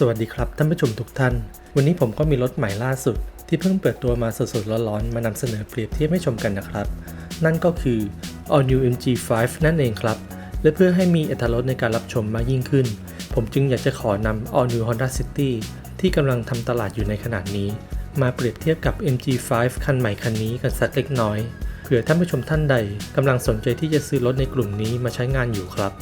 สวัสดีครับท่านผู้ชมทุกท่าน วันนี้ผมก็มีรถใหม่ล่าสุด ที่เพิ่งเปิดตัวมาสดๆร้อนๆ มานำเสนอเปรียบเทียบให้ชมกันนะครับ นั่นก็คือ All New MG5 นั่นเองครับ และเพื่อให้มีอรรถรสในการรับชมมากยิ่งขึ้น ผมจึงอยากจะขอนำ All New Honda City ที่กำลังทำตลาดอยู่ในขณะนี้ มาเปรียบเทียบกับ MG5 คันใหม่คันนี้กันสักเล็กน้อยเผื่อท่านผู้ชมท่านใดกำลังสนใจที่จะซื้อรถในกลุ่มนี้มาใช้งานอยู่ครับ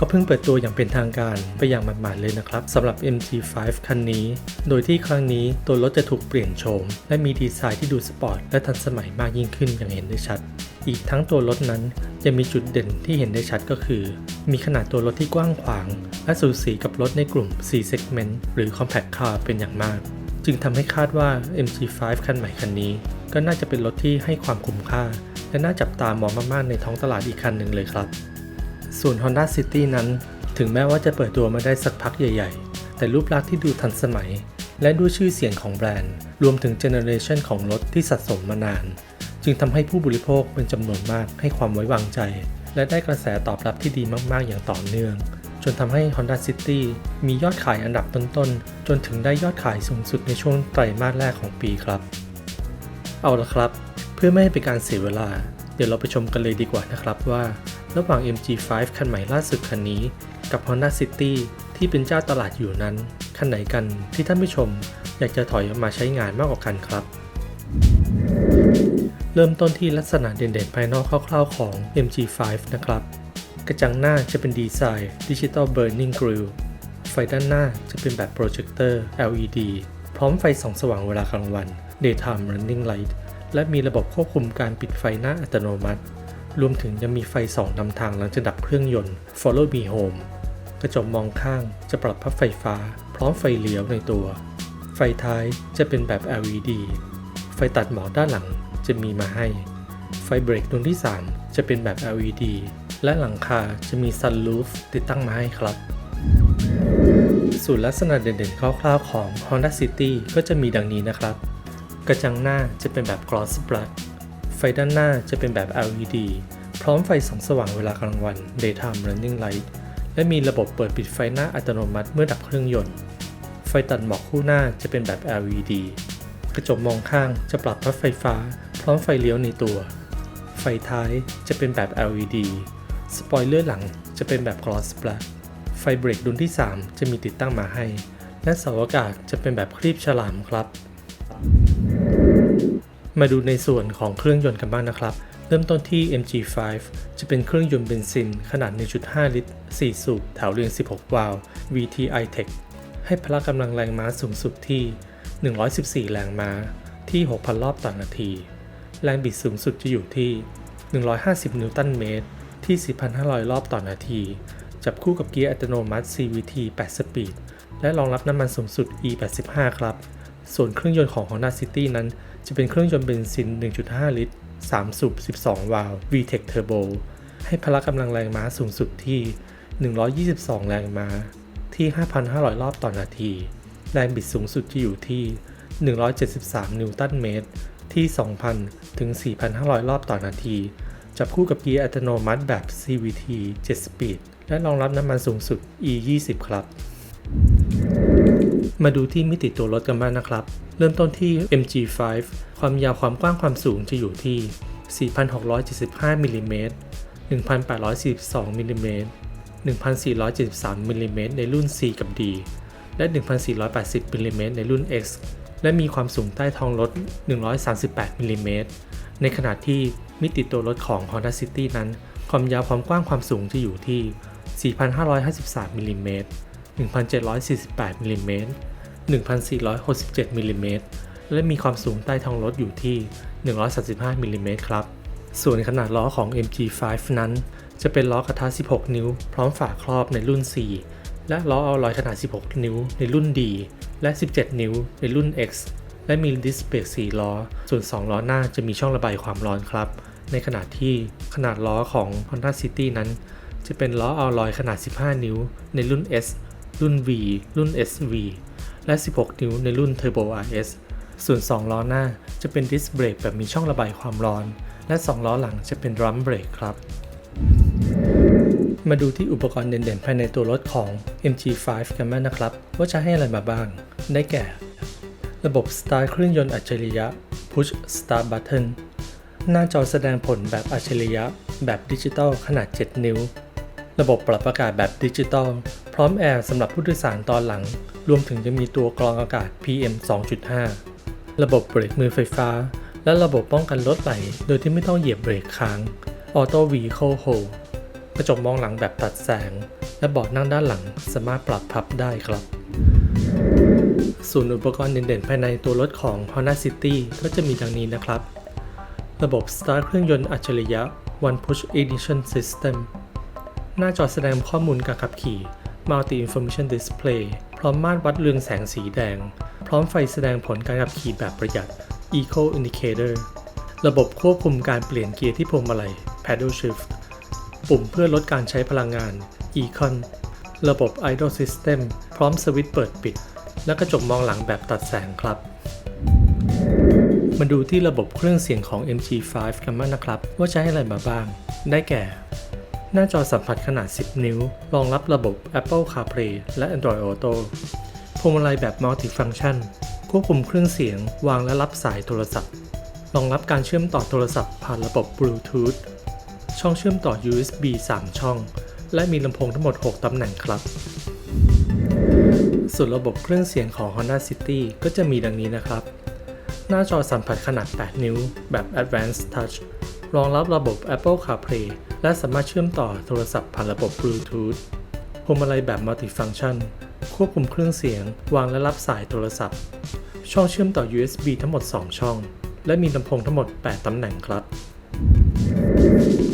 ก็เพิ่งเปิดตัวอย่างเป็นทางการไปอย่างหมาดๆเลยนะครับสำหรับ MG5 คันนี้ โดยที่ครั้งนี้ตัวรถจะถูกเปลี่ยนโฉมและมีดีไซน์ที่ดูสปอร์ตและทันสมัยมากยิ่งขึ้นอย่างเห็นได้ชัด อีกทั้งตัวรถนั้นยังมีจุดเด่นที่เห็นได้ชัดก็คือ มีขนาดตัวรถที่กว้างขวาง และสูสีกับรถในกลุ่ม C segment หรือ compact car เป็นอย่างมาก จึงทำให้คาดว่า MG5 คันใหม่คันนี้ ก็น่าจะเป็นรถที่ให้ความคุ้มค่า และน่าจับตามองมากๆในท้องตลาดอีกคันหนึ่งเลยครับ ส่วน Honda City นั้น ถึงแม้ว่าจะเปิดตัวมาได้สักพักใหญ่ ๆ แต่รูปลักษณ์ที่ดูทันสมัย และด้วยชื่อเสียงของแบรนด์ รวมถึงเจเนอเรชันของรถที่สะสมมานาน จึงทำให้ผู้บริโภคเป็นจำนวนมากให้ความไว้วางใจ และได้กระแสตอบรับที่ดีมากๆ อย่างต่อเนื่อง จนทำให้ Honda City มียอดขายอันดับต้นๆ จนถึงได้ยอดขายสูงสุดในช่วงไตรมาสแรกของปีครับ เอาละครับ เพื่อไม่ให้เป็นการเสียเวลา เดี๋ยวเราไปชมกันเลยดีกว่านะครับว่า ระหว่าง MG5 คันใหม่ล่าสุดคันนี้ กับ Honda City ที่เป็นเจ้าตลาดอยู่นั้น คันไหนกันที่ท่านผู้ชม อยากจะถอยออกมาใช้งานมากกว่ากันครับ เริ่มต้นที่ลักษณะเด่นๆ ภายนอกคร่าวๆของ MG5 นะครับ กระจังหน้าจะเป็นดีไซน์ Digital Burning Grille ไฟด้านหน้าจะเป็นแบบโปรเจคเตอร์ LED พร้อมไฟส่องสว่างเวลากลางวัน Daytime Running Light และมีระบบควบคุมการปิดไฟหน้าอัตโนมัติ รวมถึงยังมีไฟส่องนำทางหลังจากดับเครื่องยนต์ Follow Me Home กระจกมองข้างจะปรับพับไฟฟ้า พร้อมไฟเลี้ยวในตัว ไฟท้ายจะเป็นแบบ LED ไฟตัดหมอกด้านหลังจะมีมาให้ ไฟเบรกดวงที่ 3 จะเป็นแบบ LED และหลังคาจะมี Sunroof ติดตั้งมาให้ครับ ส่วนลักษณะเด่นๆคร่าวๆของ Honda City ก็จะมีดังนี้นะครับ กระจังหน้าจะเป็นแบบ Gloss Black ไฟด้านหน้าจะเป็นแบบ LED พร้อมไฟส่องสว่างเวลากลางวัน Daytime Running Light และมีระบบเปิดปิดไฟหน้าอัตโนมัติเมื่อดับเครื่องยนต์ ไฟตัดหมอกคู่หน้าจะเป็นแบบ LED กระจกมองข้างจะปรับพับไฟฟ้า พร้อมไฟเลี้ยวในตัว ไฟท้ายจะเป็นแบบ LED สปอยเลอร์หลังจะเป็นแบบ Gloss Black ไฟเบรกดวงที่ 3 จะมีติดตั้งมาให้ และเสาอากาศจะเป็นแบบครีบฉลามครับ มาดูในส่วนของเครื่องยนต์กันบ้างนะครับ เริ่มต้นที่ MG5 จะเป็นเครื่องยนต์เบนซิน ขนาด 1.5 ลิตร 4 สูบแถวเรียง 16 วาล์ว VTI Tech ให้พละกำลังแรงม้าสูงสุดที่ 114 แรงม้า ที่ 6,000 รอบต่อนาที แรงบิดสูงสุดจะอยู่ที่ 150 นิวตันเมตร ที่ 4,500 รอบต่อนาที จับคู่กับเกียร์อัตโนมัติ CVT 8 สปีด และรองรับน้ำมันสูงสุด E85 ครับ ส่วนเครื่องยนต์ของ Honda City นั้น จะเป็นเครื่องยนต์เบนซิน 1.5 ลิตร 3 สูบ 12 วาล์ว VTEC Turbo ให้พละกำลังแรงม้าสูงสุดที่ 122 แรงม้าที่ 5,500 รอบต่อนาที แรงบิดสูงสุดจะอยู่ที่ 173 นิวตันเมตร ที่ 2,000 ถึง 4,500 รอบต่อนาที จับคู่กับเกียร์อัตโนมัติแบบ CVT 7 Speed และรองรับน้ำมันสูงสุด E20 ครับ มาดูที่มิติตัวรถกันบ้างนะครับ เริ่มต้นที่ MG5 ความยาวความกว้างความสูงจะอยู่ที่ 4,675มิลลิเมตร1,842มิลลิเมตร1,473มิลลิเมตรในรุ่น C กับ D และ 1,480มิลลิเมตรในรุ่น X และมีความสูงใต้ท้องรถ 138มิลลิเมตรในขณะที่มิติตัวรถของ Honda City นั้น ความยาวความกว้างความสูงจะอยู่ที่ 4,553มิลลิเมตร 1,748มิลลิเมตร1,467มิลลิเมตรและมีความสูงใต้ท้องรถอยู่ที่ 135มิลลิเมตรครับ ส่วนขนาดล้อของ MG5 นั้น จะเป็นล้อกระทะ 16 นิ้ว พร้อมฝาครอบในรุ่น4และล้อเอาลอยขนาด 16 นิ้วในรุ่น D และ 17 นิ้วในรุ่น X และมีดิสเบรก4ล้อ ส่วน 2 ล้อหน้าจะมีช่องระบายความร้อนครับ ในขณะที่ขนาดล้อของ Honda City นั้น จะเป็นล้อเอาลอยขนาด 15 นิ้วในรุ่น S รุ่น V รุ่น SV และ 16 นิ้วในรุ่น Turbo RS ส่วน 2 ล้อหน้าจะเป็นดิสเบรกแบบมีช่องระบายความร้อน และ 2 ล้อหลังจะเป็นดรัมเบรกครับ มาดูที่อุปกรณ์เด่นๆ ภายในตัวรถของ MG5 กันบ้างนะครับ ว่าจะให้อะไรมาบ้าง ได้แก่ ระบบ Start เครื่องยนต์อัจฉริยะ Push Start Button หน้าจอแสดงผลแบบอัจฉริยะ แบบดิจิตอลขนาด 7 นิ้ว ระบบปรับอากาศแบบดิจิตอลพร้อมแอร์สำหรับผู้โดยสารตอนหลัง รวมถึงจะมีตัวกรองอากาศ PM 2.5 ระบบเบรกมือไฟฟ้า และระบบป้องกันรถไหล โดยที่ไม่ต้องเหยียบเบรกค้าง Auto Vehicle Hold กระจกมองหลังแบบตัดแสง และเบาะนั่งด้านหลังสามารถปรับพับได้ครับ ส่วนอุปกรณ์เด่นๆ ภายในตัวรถของ Honda City ก็จะมีดังนี้นะครับ ระบบ Start เครื่องยนต์อัจฉริยะ One Push Ignition System หน้าจอแสดงข้อมูลการขับขี่ Multi Information Display พร้อมมาตรวัดเรืองแสงสีแดง พร้อมไฟแสดงผลการขับขี่แบบประหยัด Eco Indicator ระบบควบคุมการเปลี่ยนเกียร์ที่พวงมาลัย Paddle Shift ปุ่มเพื่อลดการใช้พลังงาน Econ ระบบ Idle System พร้อมสวิตช์เปิดปิด และกระจกมองหลังแบบตัดแสงครับ มาดูที่ระบบเครื่องเสียงของ MG5 กันบ้างนะครับ ว่าจะให้อะไรมาบ้าง ได้แก่ หน้าจอสัมผัสขนาด 10 นิ้ว รองรับระบบ Apple CarPlay และ Android Auto พวงมาลัยแบบ Multi-Function ควบคุมเครื่องเสียง วางและรับสายโทรศัพท์ รองรับการเชื่อมต่อโทรศัพท์ผ่านระบบ Bluetooth ช่องเชื่อมต่อ USB 3 ช่อง และมีลำโพงทั้งหมด 6 ตำแหน่งครับ ส่วนระบบเครื่องเสียงของ Honda City ก็จะมีดังนี้นะครับ หน้าจอสัมผัสขนาด 8 นิ้ว แบบ Advanced Touch รองรับระบบ Apple CarPlay และสามารถเชื่อมต่อโทรศัพท์ผ่านระบบ Bluetooth พวงมาลัยแบบ Multifunction ควบคุมเครื่องเสียง วางและรับสายโทรศัพท์ ช่องเชื่อมต่อ USB ทั้งหมด 2 ช่อง และมีลำโพงทั้งหมด 8 ตำแหน่งครับ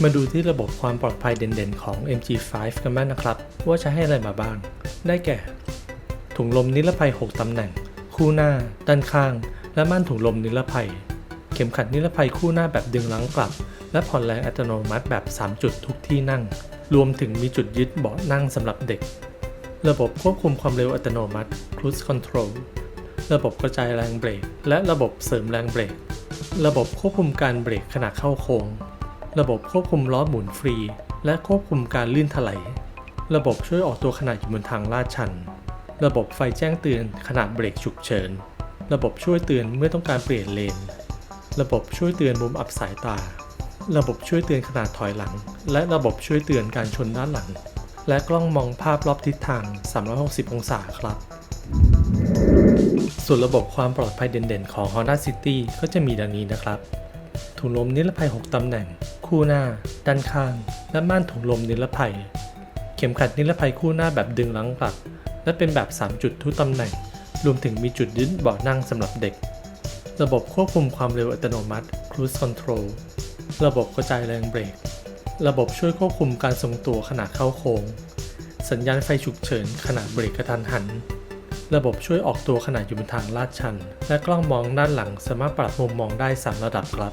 มาดูที่ระบบความปลอดภัยเด่นๆ ของ MG5 กันบ้างนะครับ ว่าจะให้อะไรมาบ้าง ได้แก่ ถุงลมนิรภัย 6 ตำแหน่ง คู่หน้า ด้านข้าง และม่านถุงลมนิรภัย เข็มขัดนิรภัยคู่หน้าแบบดึงหลังกลับ และผ่อนแรงอัตโนมัติแบบ 3 จุดทุกที่นั่ง รวมถึงมีจุดยึดเบาะนั่งสำหรับเด็ก ระบบควบคุมความเร็วอัตโนมัติ Cruise Control ระบบกระจายแรงเบรก และระบบเสริมแรงเบรก ระบบควบคุมการเบรกขณะเข้าโค้ง ระบบควบคุมล้อหมุนฟรี และควบคุมการลื่นถลายระบบช่วยออกตัวขณะอยู่บนทางลาดชัน ระบบไฟแจ้งเตือนขณะเบรกฉุกเฉิน ระบบช่วยเตือนเมื่อต้องการเปลี่ยนเลน ระบบช่วยเตือนมุมอับสายตา ระบบช่วยเตือนขนาดถอยหลัง และระบบช่วยเตือนการชนด้านหลัง และกล้องมองภาพรอบทิศทาง 360 องศาครับส่วนระบบความปลอดภัยเด่นๆ ของ Honda City ก็จะมีดังนี้นะครับ ถุงลมนิรภัย 6 ตำแหน่ง คู่หน้า ด้านข้าง และม่านถุงลมนิรภัย เข็มขัดนิรภัยคู่หน้าแบบดึงหลังกลับ และเป็นแบบ 3 จุดทุกตำแหน่ง รวมถึงมีจุดยึดเบาะนั่งสำหรับเด็ก ระบบควบคุมความเร็วอัตโนมัติ Cruise Control ระบบกระจายแรงเบรก ระบบช่วยควบคุมการทรงตัวขณะเข้าโค้ง สัญญาณไฟฉุกเฉินขณะเบรกกระทันหัน ระบบช่วยออกตัวขณะอยู่บนทางลาดชัน และกล้องมองด้านหลังสามารถปรับมุมมองได้ 3 ระดับครับ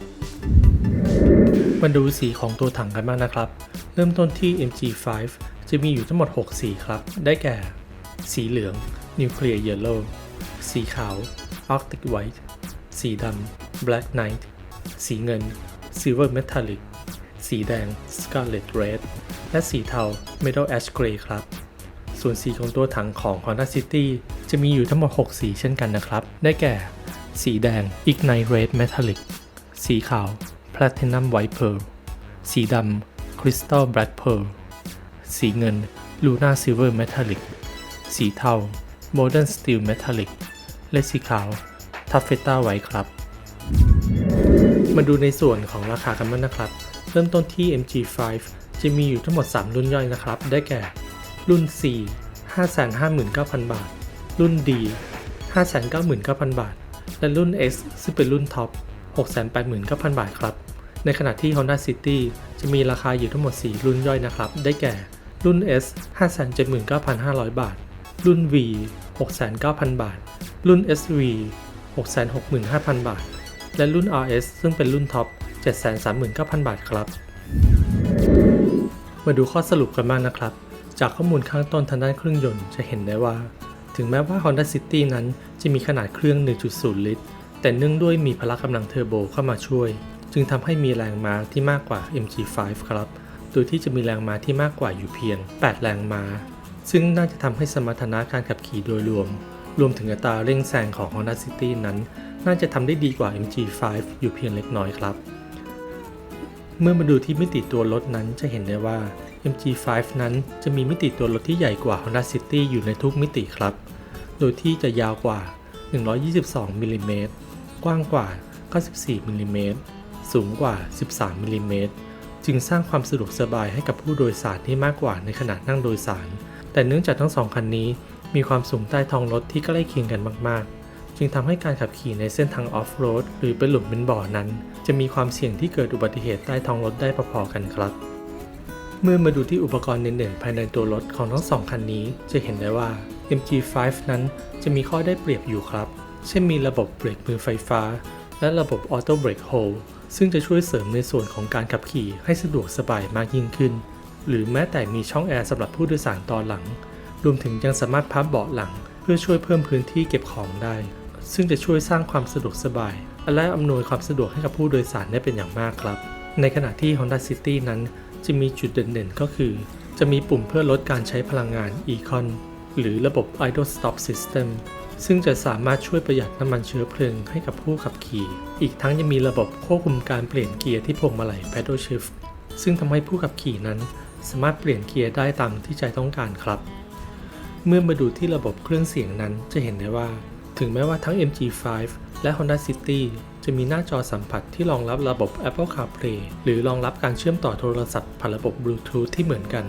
มาดูสีของตัวถังกันบ้างนะครับ เริ่มต้นที่ MG5 จะมีอยู่ทั้งหมด 6 สีครับ ได้แก่ สีเหลือง Nuclear Yellow สีขาว Arctic White สีดำ Black Knight สีเงิน Silver Metallic สีแดง Scarlet Red และสีเทา Metal Ash Gray ครับ ส่วนสีของตัวถังของ Honda City จะมีอยู่ทั้งหมด 6 สีเช่นกันนะครับ ได้แก่ สีแดง Ignite Red Metallic สีขาว Platinum White Pearl สีดำ Crystal Black Pearl สีเงิน Luna Silver Metallic สีเทา Modern Steel Metallic และสีขาว Taffeta White ครับ มาดูในส่วนของราคากันบ้างนะครับ เริ่มต้นที่ MG5 จะมีอยู่ทั้งหมด 3 รุ่นย่อยนะครับ ได้แก่ รุ่น C 559,000 บาท รุ่น D 599,000 บาท และรุ่น S ซึ่งเป็นรุ่นท็อป 689,000 บาทครับ ในขณะที่ Honda City จะมีราคาอยู่ทั้งหมด 4 รุ่นย่อยนะครับ ได้แก่ รุ่น S 579,500 บาท รุ่น V 69,000บาท รุ่น SV 665,000 บาท และรุ่น RS ซึ่งเป็นรุ่นท็อป 739,000 บาทครับ มาดูข้อสรุปกันบ้างนะครับ จากข้อมูลข้างต้นทางด้านเครื่องยนต์จะเห็นได้ว่า ถึงแม้ว่า Honda City นั้นจะมีขนาดเครื่อง 1.0 ลิตร แต่เนื่องด้วยมีพละกำลังเทอร์โบเข้ามาช่วย จึงทำให้มีแรงม้าที่มากกว่า MG5 ครับ โดยที่จะมีแรงม้าที่มากกว่าอยู่เพียง 8 แรงม้า ซึ่งน่าจะทำให้สมรรถนะการขับขี่โดยรวม รวมถึงอัตราเร่งแซงของ Honda City นั้น น่าจะทำได้ดีกว่า MG5 อยู่เพียงเล็กน้อยครับ เมื่อมาดูที่มิติตัวรถนั้นจะเห็นได้ว่า MG5 นั้นจะมีมิติตัวรถที่ใหญ่กว่า Honda City อยู่ในทุกมิติครับ โดยที่จะยาวกว่า 122มิลลิเมตรกว้างกว่า 94มิลลิเมตรสูงกว่า 13มิลลิเมตรจึงสร้างความสะดวกสบายให้กับผู้โดยสารที่มากกว่าในขณะนั่งโดยสาร แต่เนื่องจากทั้งสองคันนี้มีความสูงใต้ท้องรถที่ใกล้เคียงกันมากๆ จึงทำให้การขับขี่ในเส้นทางออฟโรดหรือเป็นหลุมเป็นบ่อนั้น จะมีความเสี่ยงที่เกิดอุบัติเหตุใต้ท้องรถได้พอๆกันครับ เมื่อมาดูที่อุปกรณ์เด่นๆภายในตัวรถของทั้งสองคันนี้ จะเห็นได้ว่า MG5 นั้นจะมีข้อได้เปรียบอยู่ครับ เช่นมีระบบเบรกมือไฟฟ้า และระบบออโต้เบรกโฮลซึ่งจะช่วยเสริมในส่วนของการขับขี่ให้สะดวกสบายมากยิ่งขึ้น หรือแม้แต่มีช่องแอร์สำหรับผู้โดยสารตอนหลัง รวมถึงยังสามารถพับเบาะหลัง เพื่อช่วยเพิ่มพื้นที่เก็บของได้ ซึ่งจะช่วยสร้างความสะดวกสบาย และอำนวยความสะดวกให้กับผู้โดยสารได้เป็นอย่างมากครับ ในขณะที่ Honda City นั้นจะมีจุดเด่นๆ ก็คือ จะมีปุ่มเพื่อลดการใช้พลังงาน Econ หรือระบบ Idle Stop System ซึ่งจะสามารถช่วยประหยัดน้ำมันเชื้อเพลิงให้กับผู้ขับขี่ อีกทั้งยังมีระบบควบคุมการเปลี่ยนเกียร์ที่พวงมาลัย Paddle Shift ซึ่งทำให้ผู้ขับขี่นั้น สามารถเปลี่ยนเกียร์ได้ตามที่ใจต้องการครับ เมื่อมาดูที่ระบบเครื่องเสียงนั้นจะเห็นได้ว่า ถึงแม้ว่าทั้ง MG5 และ Honda City จะมีหน้าจอสัมผัสที่รองรับระบบ Apple CarPlay หรือรองรับการเชื่อมต่อโทรศัพท์ผ่านระบบ Bluetooth ที่เหมือนกัน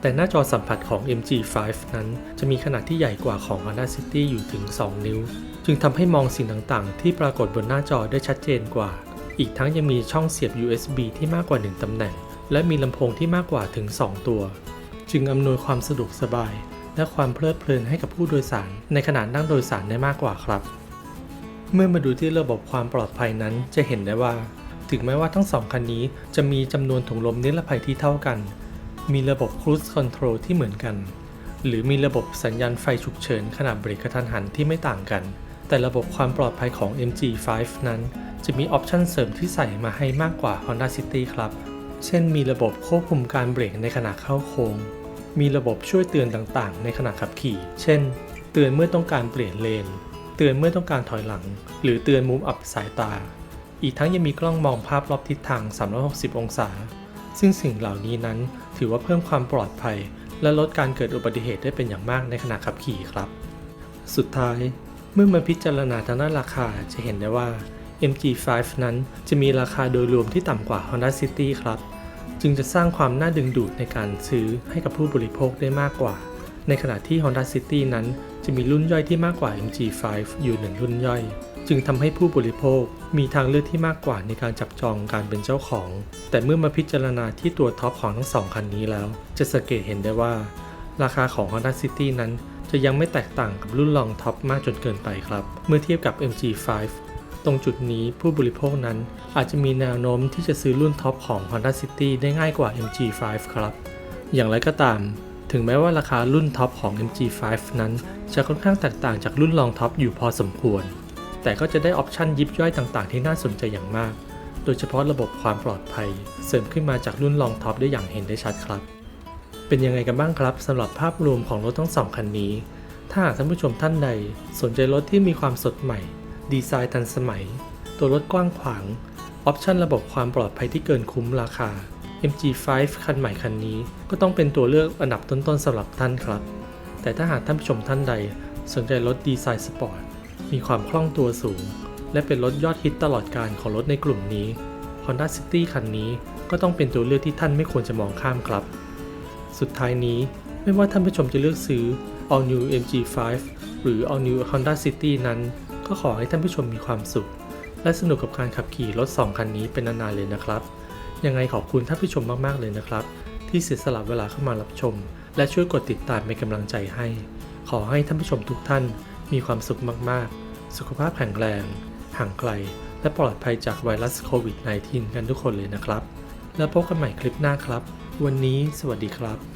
แต่หน้าจอสัมผัสของ MG5 นั้น จะมีขนาดที่ใหญ่กว่าของ Honda City อยู่ถึง 2 นิ้ว จึงทำให้มองสิ่งต่างๆ ที่ปรากฏบนหน้าจอได้ชัดเจนกว่า อีกทั้งยังมีช่องเสียบ USB ที่มากกว่า 1ตำแหน่ง และมีลำโพงที่มากกว่าถึง 2 ตัว จึงอำนวยความสะดวกสบาย และความเพลิดเพลินให้กับผู้โดยสาร ในขณะนั่งโดยสารได้มากกว่าครับ เมื่อมาดูที่ระบบความปลอดภัยนั้นจะเห็นได้ว่า ถึงแม้ว่าทั้งสองคันนี้จะมีจำนวนถุงลมนิรภัยที่เท่ากัน มีระบบ Cruise Control ที่เหมือนกัน หรือมีระบบสัญญาณไฟฉุกเฉินขณะเบรกกระทันหันที่ไม่ต่างกัน แต่ระบบความปลอดภัยของ MG5 นั้น จะมีออปชันเสริมที่ใส่มาให้มากกว่า Honda City ครับ เช่นมีระบบควบคุมการเบรกในขณะเข้าโค้ง มีระบบช่วยเตือนต่างๆ ในขณะขับขี่ เช่น เตือนเมื่อต้องการเปลี่ยนเลน เตือนเมื่อต้องการถอยหลัง หรือเตือนมุมอับสายตา อีกทั้งยังมีกล้องมองภาพรอบทิศทาง 360 องศา ซึ่งสิ่งเหล่านี้นั้นถือว่าเพิ่มความปลอดภัย และลดการเกิดอุบัติเหตุได้เป็นอย่างมากในขณะขับขี่ครับ สุดท้าย เมื่อมาพิจารณาทางด้านราคาจะเห็นได้ว่า MG5 นั้นจะมีราคาโดยรวมที่ต่ำกว่า Honda City ครับ จึงจะสร้างความน่าดึงดูดในการซื้อให้กับผู้บริโภคได้มากกว่า ในขณะที่ Honda City นั้นจะมีรุ่นย่อยที่มากกว่า MG5 อยู่หนึ่งรุ่นย่อย จึงทำให้ผู้บริโภคมีทางเลือกที่มากกว่าในการจับจองการเป็นเจ้าของ แต่เมื่อมาพิจารณาที่ตัวท็อปของทั้งสองคันนี้แล้ว จะสังเกตเห็นได้ว่า ราคาของ Honda City นั้นจะยังไม่แตกต่างกับรุ่นรองท็อปมากจนเกินไปครับ เมื่อเทียบกับ MG5 ตรงจุดนี้ผู้บริโภคนั้นอาจจะมีแนวโน้มที่จะซื้อรุ่นท็อปของ Honda City ได้ง่ายกว่า MG5 ครับ อย่างไรก็ตาม ถึงแม้ว่าราคารุ่นท็อปของ MG5 นั้น จะค่อนข้างแตกต่างจากรุ่นรองท็อปอยู่พอสมควร แต่ก็จะได้ออปชันยิบย่อยต่างๆ ที่น่าสนใจอย่างมาก โดยเฉพาะระบบความปลอดภัย เสริมขึ้นมาจากรุ่นรองท็อปได้อย่างเห็นได้ชัดครับ เป็นยังไงกันบ้างครับสำหรับภาพรวมของรถทั้งสองคันนี้ถ้าหากท่านผู้ชมท่านใด สนใจรถที่มีความสดใหม่ ดีไซน์ทันสมัย ตัวรถกว้างขวาง ออปชันระบบความปลอดภัยที่เกินคุ้มราคา MG5 คันใหม่คันนี้ ก็ต้องเป็นตัวเลือกอันดับต้นๆสำหรับท่านครับ แต่ถ้าหากท่านผู้ชมท่านใด สนใจรถดีไซน์สปอร์ต มีความคล่องตัวสูง และเป็นรถยอดฮิตตลอดการของรถในกลุ่มนี้ Honda City คันนี้ก็ต้องเป็นตัวเลือกที่ท่านไม่ควรจะมองข้ามครับ สุดท้ายนี้ไม่ว่าท่านผู้ชมจะเลือกซื้อ All New MG5 หรือ All New Honda City นั้น ก็ขอให้ท่านผู้ชมมีความสุข และสนุกกับการขับขี่รถ 2 คันนี้เป็นนานๆเลยนะครับ ยังไงขอบคุณท่านผู้ชมมากๆเลยนะครับ ที่เสียสละเวลาเข้ามารับชม และช่วยกดติดตามเป็นกำลังใจให้ ขอให้ท่านผู้ชมทุกท่านมีความสุขมากๆ สุขภาพแข็งแรง ห่างไกล และปลอดภัยจากไวรัสโควิด -19 กันทุกคนเลยนะครับ แล้วพบกันใหม่คลิปหน้าครับ วันนี้สวัสดีครับ